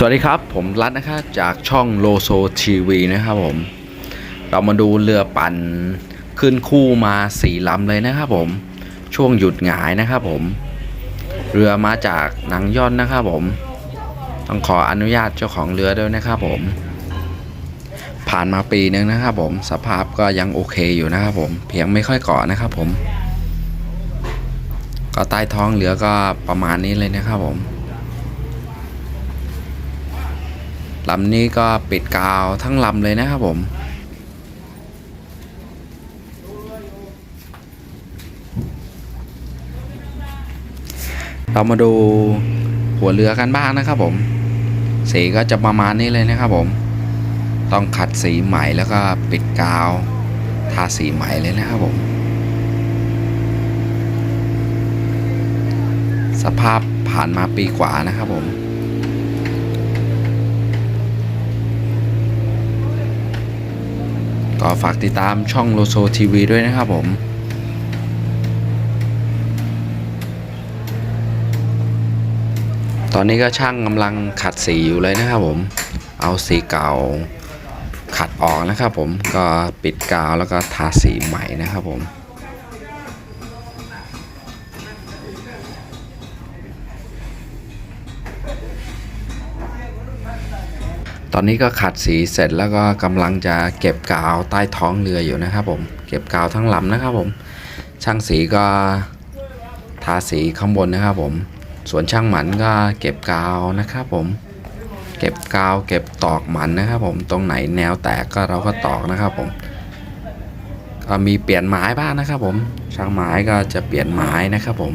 สวัสดีครับ ผมรัตนะครับจากช่องโลโซทีวีนะครับผม เรามาดูเรือปั่นขึ้นคู่มาสี่ลำเลยนะครับผมช่วงหยุดหงายนะครับผม เรือมาจากหนังย่อนนะครับผม ต้องขออนุญาตเจ้าของเรือด้วยนะครับผม ผ่านมาปีนึงนะครับผมสภาพก็ยังโอเคอยู่นะครับผม เพียงไม่ค่อยเกาะนะครับผม ก็ใต้ท้องเรือก็ประมาณนี้เลยนะครับผม ลำนี้ก็ปิดกาวทั้งลำเลยนะครับผมเรามาดูหัวเรือกันบ้างนะครับผม สีก็จะประมาณนี้เลยนะครับผม ต้องขัดสีใหม่แล้วก็ปิดกาวทาสีใหม่เลยนะครับผม สภาพผ่านมาปีกว่านะครับผม ฝากติดตามช่องโลโซทีวีด้วยนะครับผมตอนนี้ก็ช่างกำลังขัดสีอยู่เลยนะครับผม เอาสีเก่าขัดออกนะครับผม ก็ปิดกาวแล้วก็ทาสีใหม่นะครับผม ตอนนี้ก็ขัดสีเสร็จแล้วก็กำลังจะเก็บกาวใต้ท้องเรืออยู่นะครับผม เก็บกาวทั้งลำนะครับผม ช่างสีก็ทาสีข้างบนนะครับผม ส่วนช่างหมันก็เก็บกาวนะครับผม เก็บกาวเก็บตอกหมันนะครับผม ตรงไหนแนวแตกก็เราก็ตอกนะครับผม ก็มีเปลี่ยนไม้บ้างนะครับผม ช่างไม้ก็จะเปลี่ยนไม้นะครับผม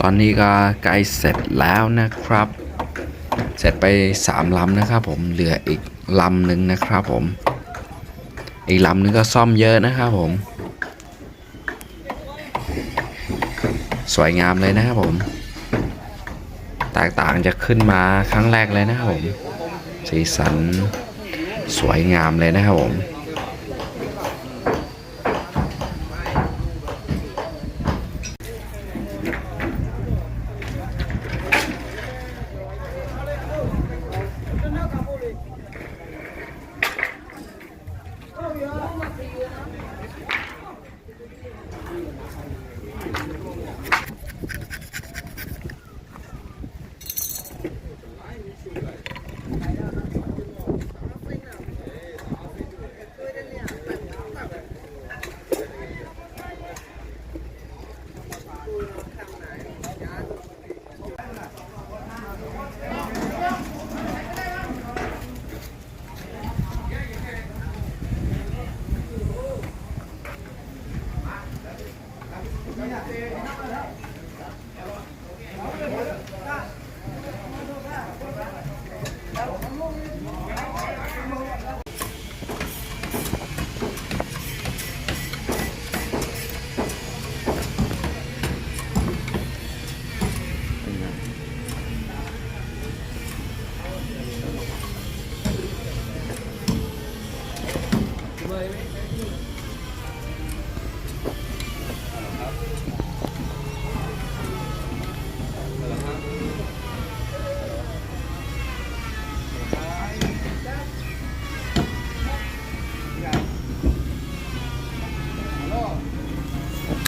ตอนนี้ก็ใกล้เสร็จแล้วนะครับ เสร็จไปสามลำนะครับ ผมเหลืออีกลำหนึ่งนะครับ ผม อีกลำหนึงก็ซ่อมเยอะนะครับผม สวยงามเลยนะครับผม แตกต่างจะขึ้นมาครั้งแรกเลยนะครับผม สีสันสวยงามเลยนะครับผม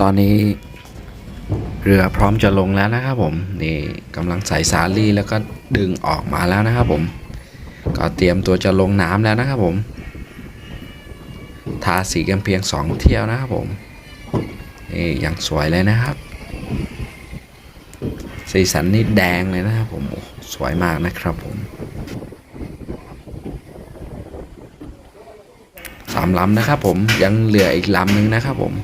ตอนนี้เรือพร้อมจะลงแล้วนะครับผมนี่กำลังใส่สาลี่แล้วก็ดึงออกมาแล้วนะครับผม ก็เตรียมตัวจะลงน้ำแล้วนะครับผมทาสีกันเพียงสองเที่ยวนะครับผมนี่อย่างสวยเลยนะครับ สีสันนี่แดงเลยนะครับผมสวยมากนะครับผมสามลำนะครับผมยังเหลืออีกลำหนึ่งนะครับผม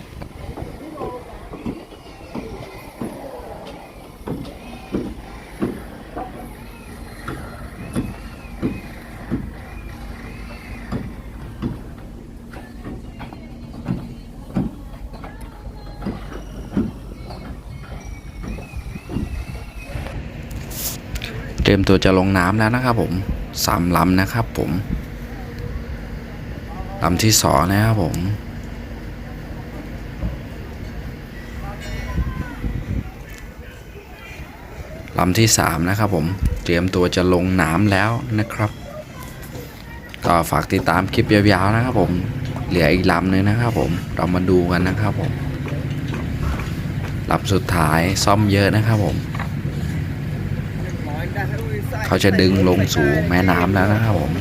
รียมตัวจะลงน้ำแล้วนะครับผมสามลำนะครับผมลำที่สองนะครับผมลำที่สามนะครับผมเตรียมตัวจะลงน้ำแล้วนะครับ ก็ฝากติดตามคลิปยาวๆนะครับผมเหลืออีกลำหนึ่งนะครับผมเรามาดูกันนะครับผมลำสุดท้ายซ่อมเยอะนะครับผม เขาจะดึงลงสู่แม่น้ำแล้วนะครับผม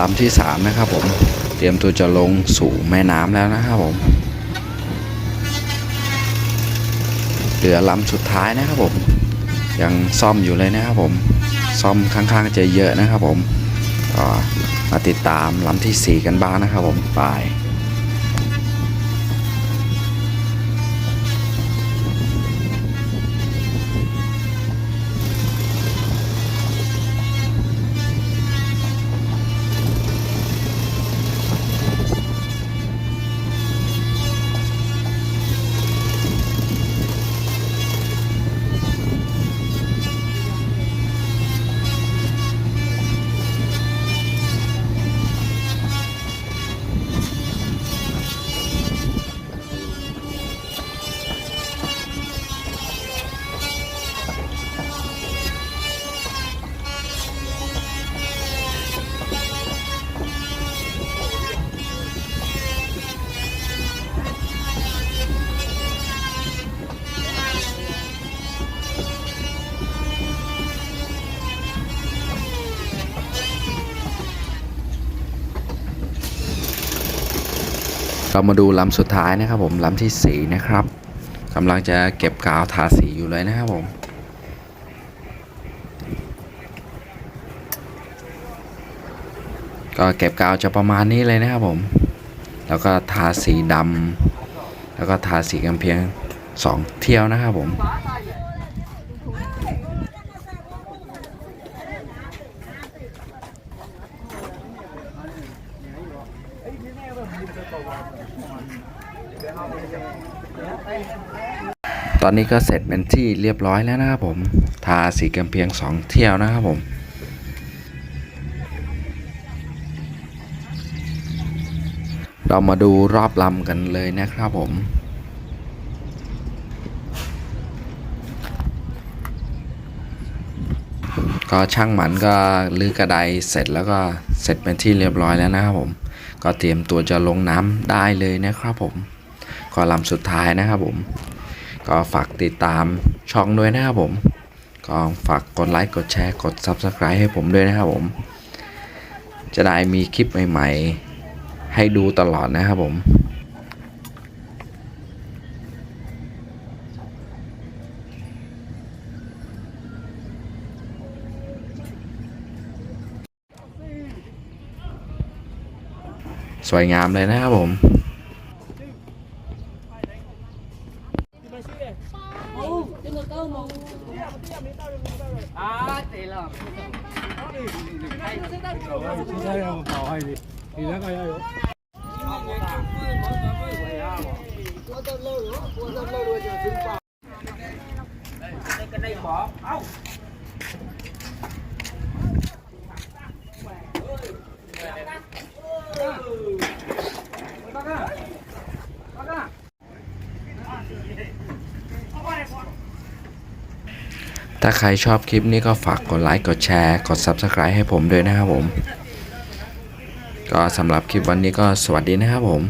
ลำที่สามนะครับผม เตรียมตัวจะลงสู่แม่น้ำแล้วนะครับผม เหลือลำสุดท้ายนะครับผม ยังซ่อมอยู่เลยนะครับผม ซ่อมข้างๆจะเยอะนะครับผมก็มาติดตามลำที่สี่กันบ้างนะครับผมไป เรามาดูลำสุดท้ายนะครับผมลำที่สี่นะครับกำลังจะเก็บกาวทาสีอยู่เลยนะครับผมก็เก็บกาวจะประมาณนี้เลยนะครับผม แล้วก็ทาสีดำ แล้วก็ทาสีกันเพียงสองเที่ยวนะครับผม ตอนนี้ก็เสร็จเป็นที่เรียบร้อยแล้วนะครับผม ทาสีกันเพียงสองเที่ยวนะครับผมเรามาดูรอบลำกันเลยนะครับผม ก็ช่างหมันก็ลื้อกระไดเสร็จแล้วก็เสร็จเป็นที่เรียบร้อยแล้วนะครับผม ก็เตรียมตัวจะลงน้ำได้เลยนะครับผมคอลำสุดท้ายนะครับผม ก็ฝากติดตามช่องด้วยนะครับผม ก็ฝากกดไลค์กดแชร์กด Subscribe ให้ผมด้วยนะครับผม จะได้มีคลิปใหม่ ๆ ให้ดูตลอดนะครับผม สวยงามเลยนะครับผม ถ้าใครชอบคลิปนี้ก็ฝากกดไลค์ กดแชร์ กด Subscribe ให้ผมด้วยนะครับผม ก็สำหรับคลิปวันนี้ก็สวัสดีนะครับผม